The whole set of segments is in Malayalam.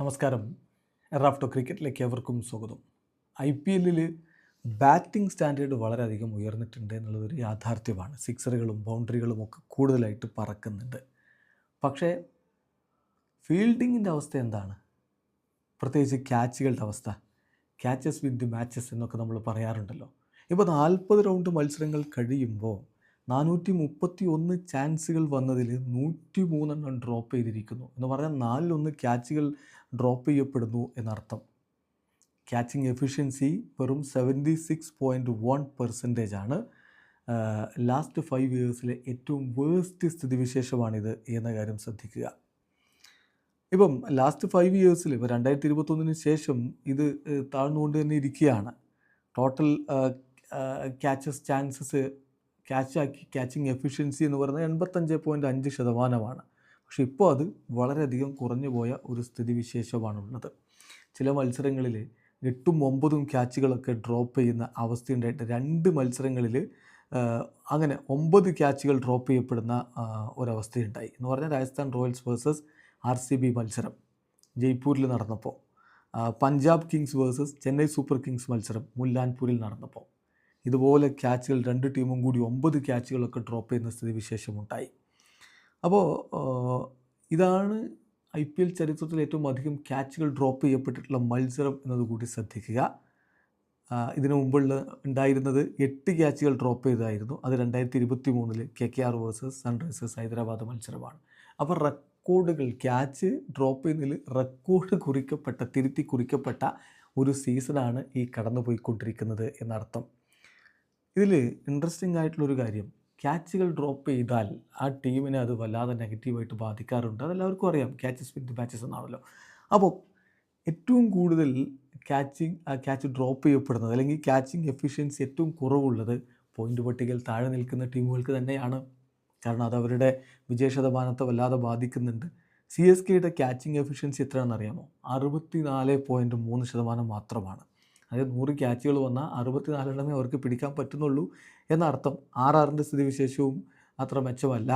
നമസ്കാരം. എറാഫ്റ്റോ ക്രിക്കറ്റിലേക്ക് എവർക്കും സ്വാഗതം. ഐ പി എല്ലിൽ ബാറ്റിംഗ് സ്റ്റാൻഡേർഡ് വളരെയധികം ഉയർന്നിട്ടുണ്ട് എന്നുള്ളതൊരു യാഥാർത്ഥ്യമാണ്. സിക്സറുകളും ബൗണ്ടറികളും ഒക്കെ കൂടുതലായിട്ട് പറക്കുന്നുണ്ട്. പക്ഷേ ഫീൽഡിങ്ങിന്റെ അവസ്ഥ എന്താണ്? പ്രത്യേകിച്ച് ക്യാച്ചുകളുടെ അവസ്ഥ. ക്യാച്ചസ് വിത്ത് ദി മാച്ചസ് എന്നൊക്കെ നമ്മൾ പറയാറുണ്ടല്ലോ. ഇപ്പോൾ നാൽപ്പത് റൗണ്ട് മത്സരങ്ങൾ കഴിയുമ്പോൾ നാനൂറ്റി മുപ്പത്തി ഒന്ന് ചാൻസുകൾ വന്നതിൽ നൂറ്റി മൂന്നെണ്ണം ഡ്രോപ്പ് ചെയ്തിരിക്കുന്നു. എന്ന് പറഞ്ഞാൽ നാലിലൊന്ന് ക്യാച്ചുകൾ ഡ്രോപ്പ് ചെയ്യപ്പെടുന്നു എന്നർത്ഥം. ക്യാച്ചിങ് എഫിഷ്യൻസി വെറും seventy six point one percentage ആണ് ലാസ്റ്റ് ഫൈവ് ഇയേഴ്സിലെ ഏറ്റവും വേഴ്സ്റ്റ് സ്ഥിതിവിശേഷമാണിത് എന്ന കാര്യം ശ്രദ്ധിക്കുക. ഇപ്പം ലാസ്റ്റ് ഫൈവ് ഇയേഴ്സിൽ ഇപ്പോൾ രണ്ടായിരത്തി ഇരുപത്തൊന്നിന് ശേഷം ഇത് താഴ്ന്നുകൊണ്ട് തന്നെ ഇരിക്കുകയാണ്. ടോട്ടൽ ക്യാച്ചസ് ചാൻസസ് ക്യാച്ച് ആക്കി ക്യാച്ചിങ് എഫിഷ്യൻസി എന്ന് പറയുന്നത് എൺപത്തഞ്ച് പോയിന്റ് അഞ്ച് ശതമാനമാണ്. പക്ഷെ ഇപ്പോൾ അത് വളരെയധികം കുറഞ്ഞു പോയ ഒരു സ്ഥിതിവിശേഷമാണുള്ളത്. ചില മത്സരങ്ങളിൽ എട്ടും ഒമ്പതും ക്യാച്ചുകളൊക്കെ ഡ്രോപ്പ് ചെയ്യുന്ന അവസ്ഥയുണ്ടായിട്ട് രണ്ട് മത്സരങ്ങളിൽ അങ്ങനെ ഒമ്പത് ക്യാച്ചുകൾ ഡ്രോപ്പ് ചെയ്യപ്പെടുന്ന ഒരവസ്ഥയുണ്ടായി. എന്ന് പറഞ്ഞാൽ Rajasthan Royals versus R C B മത്സരം ജയ്പൂരിൽ നടന്നപ്പോൾ. Punjab Kings versus Chennai Super Kings മത്സരം മുല്ലാൻപൂരിൽ നടന്നപ്പോൾ. ഇതുപോലെ ക്യാച്ചുകൾ രണ്ട് ടീമും കൂടി ഒമ്പത് ക്യാച്ചുകളൊക്കെ ഡ്രോപ്പ് ചെയ്യുന്ന സ്ഥിതിവിശേഷമുണ്ടായി അപ്പോൾ ഇതാണ് ഐ പി എൽ ചരിത്രത്തിൽ ഏറ്റവും അധികം ക്യാച്ചുകൾ ഡ്രോപ്പ് ചെയ്യപ്പെട്ടിട്ടുള്ള മത്സരം എന്നതുകൂടി ശ്രദ്ധിക്കുക. ഇതിനു മുമ്പുള്ള ഉണ്ടായിരുന്നത് എട്ട് ക്യാച്ചുകൾ ഡ്രോപ്പ് ചെയ്തായിരുന്നു അത് രണ്ടായിരത്തി ഇരുപത്തി മൂന്നിൽ K K R versus Sunrisers Hyderabad മത്സരമാണ്. അപ്പോൾ റെക്കോർഡുകൾ ക്യാച്ച് ഡ്രോപ്പ് ചെയ്യുന്നതിൽ റെക്കോർഡ് കുറിക്കപ്പെട്ട തിരുത്തി കുറിക്കപ്പെട്ട ഒരു സീസണാണ് ഈ കടന്നുപോയിക്കൊണ്ടിരിക്കുന്നത് എന്നർത്ഥം. ഇതിൽ ഇൻട്രസ്റ്റിംഗ് ആയിട്ടുള്ളൊരു കാര്യം. ക്യാച്ചുകൾ ഡ്രോപ്പ് ചെയ്താൽ ആ ടീമിനെ അത് വല്ലാതെ നെഗറ്റീവായിട്ട് ബാധിക്കാറുണ്ട്. അതെല്ലാവർക്കും അറിയാം. ക്യാച്ചസ് വിത്ത് ബാച്ചസ് എന്നാണല്ലോ. അപ്പോൾ ഏറ്റവും കൂടുതൽ ക്യാച്ചിങ് ക്യാച്ച് ഡ്രോപ്പ് ചെയ്യപ്പെടുന്നത് അല്ലെങ്കിൽ ക്യാച്ചിങ് എഫിഷ്യൻസി ഏറ്റവും കുറവുള്ളത് പോയിന്റ് പട്ടികയിൽ താഴെ നിൽക്കുന്ന ടീമുകൾക്ക് തന്നെയാണ്. കാരണം അത് അവരുടെ വിജയ ശതമാനത്തെ വല്ലാതെ ബാധിക്കുന്നുണ്ട്. സി എസ് കെയുടെ ക്യാച്ചിങ് എഫിഷ്യൻസി എത്രയാണെന്ന് അറിയാമോ? അറുപത്തി നാല് പോയിന്റ് മൂന്ന് ശതമാനം മാത്രമാണ്. അതായത് നൂറ് ക്യാച്ചുകൾ വന്നാൽ അറുപത്തിനാലെണ്ണമേ അവർക്ക് പിടിക്കാൻ പറ്റുന്നുള്ളൂ എന്നർത്ഥം. ആർ ആറിന്റെ സ്ഥിതിവിശേഷവും അത്ര മെച്ചമല്ല.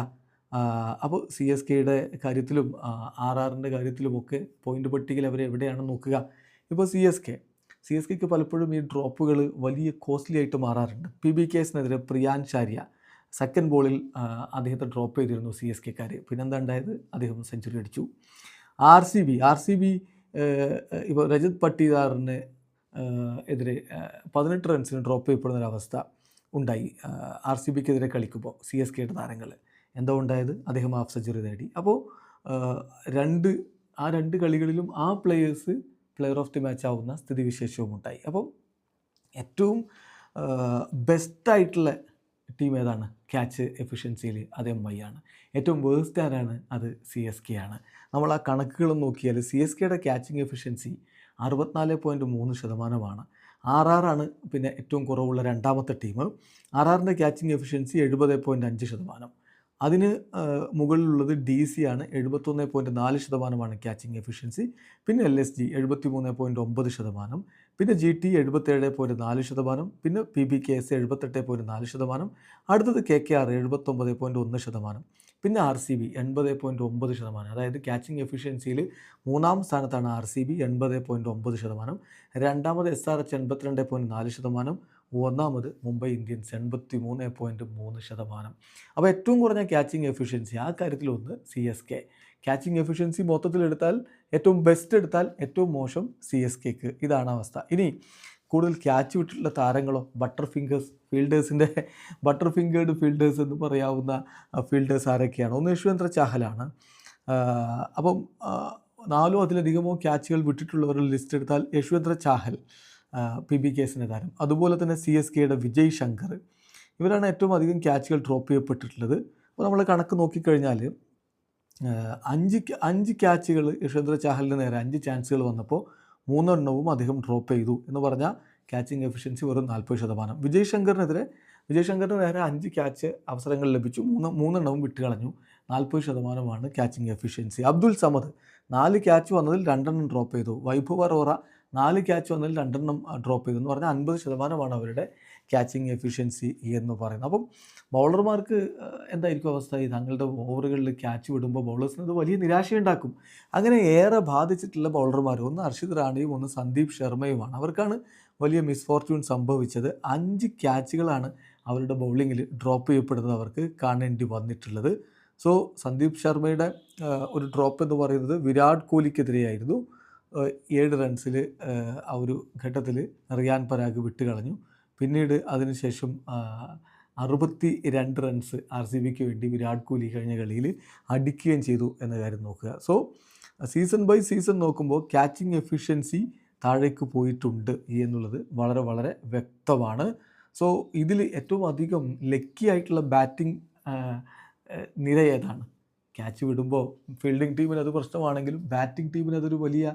അപ്പോൾ സി എസ് കെയുടെ കാര്യത്തിലും ആർ ആറിന്റെ കാര്യത്തിലുമൊക്കെ പോയിന്റ് പട്ടികയിൽ അവർ എവിടെയാണ് നോക്കുക? ഇപ്പോൾ C S K. C S കെക്ക് പലപ്പോഴും ഈ ഡ്രോപ്പുകൾ വലിയ കോസ്റ്റ്ലി ആയിട്ട് മാറാറുണ്ട്. പി ബി കേസിനെതിരെ പ്രിയാൻ ചാര്യ സെക്കൻഡ് ബോളിൽ അദ്ദേഹത്തെ ഡ്രോപ്പ് ചെയ്തിരുന്നു സി എസ് കെക്കാർ പിന്നെന്താ ഉണ്ടായത്? അദ്ദേഹം സെഞ്ചുറി അടിച്ചു. R C B. R C B ഇപ്പോൾ രജത് പട്ടീദാറിന് എതിരെ പതിനെട്ട് റൺസിന് ഡ്രോപ്പ് ചെയ്യപ്പെടുന്ന ഒരവസ്ഥ ഉണ്ടായി ആർ സി ബിക്കെതിരെ കളിക്കുമ്പോൾ സി എസ് കെയുടെ താരങ്ങൾ എന്തോ ഉണ്ടായത്? അദ്ദേഹം ഹാഫ് സെഞ്ചുറി നേടി. അപ്പോൾ രണ്ട് ആ രണ്ട് കളികളിലും ആ players player of the match ആവുന്ന സ്ഥിതിവിശേഷവും ഉണ്ടായി അപ്പോൾ ഏറ്റവും ബെസ്റ്റായിട്ടുള്ള ടീം ഏതാണ്? ക്യാച്ച് എഫിഷ്യൻസിയിൽ അത് എം ഐ ആണ്. ഏറ്റവും വേഴ്സ്റ്റ് ആരാണ്? അത് സി എസ് കെ ആണ്. നമ്മൾ ആ കണക്കുകൾ നോക്കിയാൽ സി എസ് കെയുടെ ക്യാച്ചിങ് എഫിഷ്യൻസി അറുപത്തിനാല് പോയിന്റ് മൂന്ന് ശതമാനമാണ്. ആർ ആറാണ് പിന്നെ ഏറ്റവും കുറവുള്ള രണ്ടാമത്തെ ടീം ആർ ആറിന്റെ ക്യാച്ചിങ് എഫിഷ്യൻസി എഴുപത് പോയിന്റ് അഞ്ച് ശതമാനം. അതിന് മുകളിലുള്ളത് ഡി സി ആണ്. എഴുപത്തൊന്ന് പോയിന്റ് നാല് ശതമാനമാണ് ക്യാച്ചിങ് എഫിഷ്യൻസി പിന്നെ എൽ എസ് ജി എഴുപത്തി മൂന്ന് പോയിന്റ് ഒമ്പത് ശതമാനം. പിന്നെ ജി ടി എഴുപത്തേഴ് പോയിന്റ് നാല് ശതമാനം. പിന്നെ പി ബി കെ എസ് എഴുപത്തെട്ട് പോയിന്റ് നാല് ശതമാനം. അടുത്തത് കെ കെ ആർ എഴുപത്തൊമ്പത് പോയിന്റ് ഒന്ന് ശതമാനം. പിന്നെ ആർ സി ബി എൺപത് പോയിന്റ് ഒമ്പത് ശതമാനം. അതായത് ക്യാച്ചിങ് എഫിഷ്യൻസിയിൽ മൂന്നാം സ്ഥാനത്താണ് ആർ സി ബി എൺപത് പോയിന്റ് ഒമ്പത് ശതമാനം. രണ്ടാമത് എസ് ആർ എച്ച് എൺപത്തിരണ്ട് പോയിന്റ് നാല് ശതമാനം. ഒന്നാമത് മുംബൈ ഇന്ത്യൻസ് എൺപത്തി മൂന്ന് പോയിന്റ് മൂന്ന് ശതമാനം. അപ്പോൾ ഏറ്റവും കുറഞ്ഞ ക്യാച്ചിങ് എഫിഷ്യൻസി ആ കാര്യത്തിലൊന്ന് C S K catching efficiency മൊത്തത്തിലെടുത്താൽ ഏറ്റവും ബെസ്റ്റ് എടുത്താൽ ഏറ്റവും മോശം സി എസ് കെക്ക് ഇതാണ് അവസ്ഥ. ഇനി കൂടുതൽ ക്യാച്ച് വിട്ടിട്ടുള്ള താരങ്ങളോ ബട്ടർ ഫിംഗേഴ്സ് ഫീൽഡേഴ്സിന്റെ ബട്ടർ ഫിംഗേർഡ് ഫീൽഡേഴ്സ് എന്ന് പറയാവുന്ന ഫീൽഡേഴ്സ് ആരൊക്കെയാണ്? ഒന്ന് യശ്വന്ത്ര ചാഹലാണ്. അപ്പം നാലോ അതിലധികമോ ക്യാച്ചുകൾ വിട്ടിട്ടുള്ളവരുടെ ലിസ്റ്റ് എടുത്താൽ യശ്വന്ത്ര ചാഹൽ പി ബി കേസിന്റെ താരം. അതുപോലെ തന്നെ സി എസ് കെയുടെ വിജയ് ശങ്കർ. ഇവരാണ് ഏറ്റവും അധികം ക്യാച്ചുകൾ ഡ്രോപ്പ് ചെയ്യപ്പെട്ടിട്ടുള്ളത്. അപ്പോൾ നമ്മൾ കണക്ക് നോക്കിക്കഴിഞ്ഞാൽ അഞ്ച് അഞ്ച് ക്യാച്ചുകൾ യശ്വന്ത്ര ചാഹലിന് നേരെ അഞ്ച് ചാൻസുകൾ വന്നപ്പോൾ മൂന്നെണ്ണവും അദ്ദേഹം ഡ്രോപ്പ് ചെയ്തു എന്ന് പറഞ്ഞാൽ ക്യാച്ചിങ് എഫിഷ്യൻസി വെറും നാൽപ്പത് ശതമാനം. വിജയ് ശങ്കറിനെതിരെ വിജയ് ശങ്കറിന് വേറെ അഞ്ച് ക്യാച്ച് അവസരങ്ങൾ ലഭിച്ചു. മൂന്ന് മൂന്നെണ്ണവും വിട്ടുകളഞ്ഞു നാൽപ്പത് ശതമാനമാണ് ക്യാച്ചിങ് എഫിഷ്യൻസി അബ്ദുൽ സമദ് നാല് ക്യാച്ച് വന്നതിൽ രണ്ടെണ്ണം ഡ്രോപ്പ് ചെയ്തു. വൈഭവ് അറോറ നാല് ക്യാച്ച് വന്നതിൽ രണ്ടെണ്ണം ഡ്രോപ്പ് ചെയ്തു എന്ന് പറഞ്ഞാൽ അൻപത് ശതമാനമാണ് അവരുടെ ക്യാച്ചിങ് എഫിഷ്യൻസി എന്ന് പറയുന്നത്. അപ്പം ബൗളർമാർക്ക് എന്തായിരിക്കും അവസ്ഥ? ഈ തങ്ങളുടെ ഓവറുകളിൽ ക്യാച്ച് വിടുമ്പോൾ ബൗളേഴ്സിന് അത് വലിയ നിരാശയുണ്ടാക്കും. അങ്ങനെ ഏറെ ബാധിച്ചിട്ടുള്ള ബൗളർമാർ ഒന്ന് ഹർഷിത് റാണിയും ഒന്ന് സന്ദീപ് ശർമ്മയുമാണ്. അവർക്കാണ് വലിയ മിസ്ഫോർച്യൂൺ സംഭവിച്ചത്. അഞ്ച് ക്യാച്ചുകളാണ് അവരുടെ ബൗളിങ്ങിൽ ഡ്രോപ്പ് ചെയ്യപ്പെടുന്നത് അവർക്ക് കാണേണ്ടി വന്നിട്ടുള്ളത്. സോ സന്ദീപ് ശർമ്മയുടെ ഒരു ഡ്രോപ്പ് എന്ന് പറയുന്നത് വിരാട് കോഹ്ലിക്കെതിരെയായിരുന്നു. ഏഴ് റൺസിൽ ആ ഒരു ഘട്ടത്തിൽ റിയാൻ പരാഗ് വിട്ട് കളഞ്ഞു പിന്നീട് അതിനുശേഷം അറുപത്തി രണ്ട് റൺസ് ആർ സി ബിക്ക് വേണ്ടി വിരാട് കോഹ്ലി കഴിഞ്ഞ കളിയിൽ അടിക്കുകയും ചെയ്തു എന്ന കാര്യം നോക്കുക. സോ സീസൺ ബൈ സീസൺ നോക്കുമ്പോൾ ക്യാച്ചിങ് എഫിഷ്യൻസി താഴേക്ക് പോയിട്ടുണ്ട് എന്നുള്ളത് വളരെ വളരെ വ്യക്തമാണ്. സോ ഇതിൽ ഏറ്റവും അധികം ലക്കി ആയിട്ടുള്ള ബാറ്റിംഗ് നിര ഏതാണ്? ക്യാച്ച് വിടുമ്പോൾ ഫീൽഡിംഗ് ടീമിന് അത് പ്രശ്നമാണെങ്കിലും ബാറ്റിംഗ് ടീമിന് അതൊരു വലിയ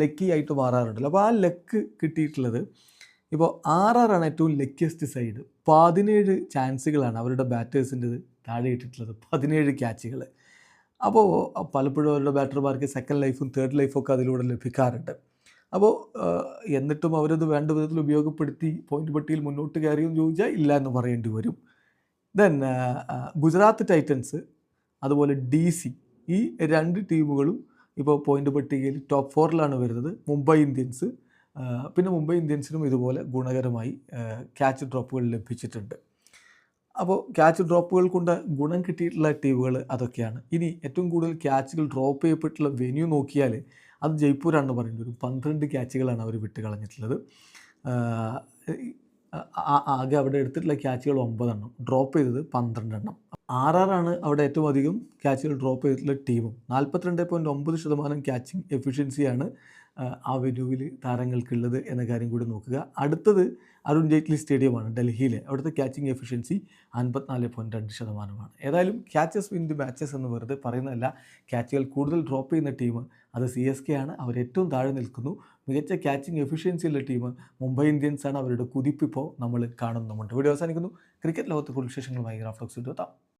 ലക്കി ആയിട്ട് മാറാറുണ്ടല്ലോ. അപ്പോൾ ആ ലക്ക് കിട്ടിയിട്ടുള്ളത് ഇപ്പോൾ ആറാറാണ് ഏറ്റവും ലക്കിയസ്റ്റ് സൈഡ് പതിനേഴ് ചാൻസുകളാണ് അവരുടെ ബാറ്റേഴ്സിന്റെത് താഴെ ഇട്ടിട്ടുള്ളത്. പതിനേഴ് ക്യാച്ചുകൾ അപ്പോൾ പലപ്പോഴും അവരുടെ ബാറ്റർമാർക്ക് സെക്കൻഡ് ലൈഫും തേർഡ് ലൈഫും ഒക്കെ അതിലൂടെ ലഭിക്കാറുണ്ട്. അപ്പോൾ എന്നിട്ടും അവരത് വേണ്ട വിധത്തിൽ ഉപയോഗപ്പെടുത്തി പോയിന്റ് പട്ടിയിൽ മുന്നോട്ട് കയറിയെന്ന് ചോദിച്ചാൽ ഇല്ല എന്ന് പറയേണ്ടി വരും. ദെൻ ഗുജറാത്ത് ടൈറ്റൻസ് അതുപോലെ ഡി സി ഈ രണ്ട് ടീമുകളും ഇപ്പോൾ പോയിന്റ് പട്ടികയിൽ ടോപ്പ് ഫോറിലാണ് വരുന്നത്. മുംബൈ ഇന്ത്യൻസ് പിന്നെ മുംബൈ ഇന്ത്യൻസിനും ഇതുപോലെ ഗുണകരമായി ക്യാച്ച് ഡ്രോപ്പുകൾ ലഭിച്ചിട്ടുണ്ട്. അപ്പോൾ ക്യാച്ച് ഡ്രോപ്പുകൾ കൊണ്ട് ഗുണം കിട്ടിയിട്ടുള്ള ടീമുകൾ അതൊക്കെയാണ്. ഇനി ഏറ്റവും കൂടുതൽ ക്യാച്ചുകൾ ഡ്രോപ്പ് ചെയ്യപ്പെട്ടുള്ള വെന്യൂ നോക്കിയാൽ അത് ജയ്പൂരാണെന്ന് പറയുന്നത്. ഒരു പന്ത്രണ്ട് ക്യാച്ചുകളാണ് അവർ വിട്ട് കളഞ്ഞിട്ടുള്ളത് ആകെ അവിടെ എടുത്തിട്ടുള്ള ക്യാച്ചുകൾ ഒമ്പതെണ്ണം. ഡ്രോപ്പ് ചെയ്തത് പന്ത്രണ്ടെണ്ണം. ആറാറാണ് അവിടെ ഏറ്റവും അധികം ക്യാച്ചുകൾ ഡ്രോപ്പ് ചെയ്തിട്ടുള്ള ടീമും നാൽപ്പത്തിരണ്ട് പോയിന്റ് ഒമ്പത് ശതമാനം ക്യാച്ചിങ് എഫിഷ്യൻസിയാണ് ആ വെന്യൂവിൽ താരങ്ങൾക്കുള്ളത് എന്ന കാര്യം കൂടി നോക്കുക. അടുത്തത് അരുൺ ജെയ്റ്റ്ലി സ്റ്റേഡിയമാണ് ഡൽഹിയിലെ. അവിടുത്തെ ക്യാച്ചിങ് എഫിഷ്യൻസി അൻപത്തിനാല് പോയിന്റ് രണ്ട് ശതമാനമാണ്. ഏതായാലും ക്യാച്ചസ് വിൻ ദി മാച്ചസ് എന്ന് വെറുതെ പറയുന്നതല്ല. ക്യാച്ചുകൾ കൂടുതൽ ഡ്രോപ്പ് ചെയ്യുന്ന ടീം അത് സി എസ് കെ ആണ്. അവർ ഏറ്റവും താഴെ നിൽക്കുന്നു. മികച്ച ക്യാച്ചിങ് എഫിഷ്യൻസിയുള്ള ടീം മുംബൈ ഇന്ത്യൻസാണ് അവരുടെ കുതിപ്പിപ്പോൾ നമ്മൾ കാണുന്നുമുണ്ട് വീഡിയോ അവസാനിക്കുന്നു. ക്രിക്കറ്റ് ലോകത്തെ വിശേഷങ്ങൾ വിശേഷങ്ങളുമായി ഗ്രാഫ്ലോക്സ് എത്താം.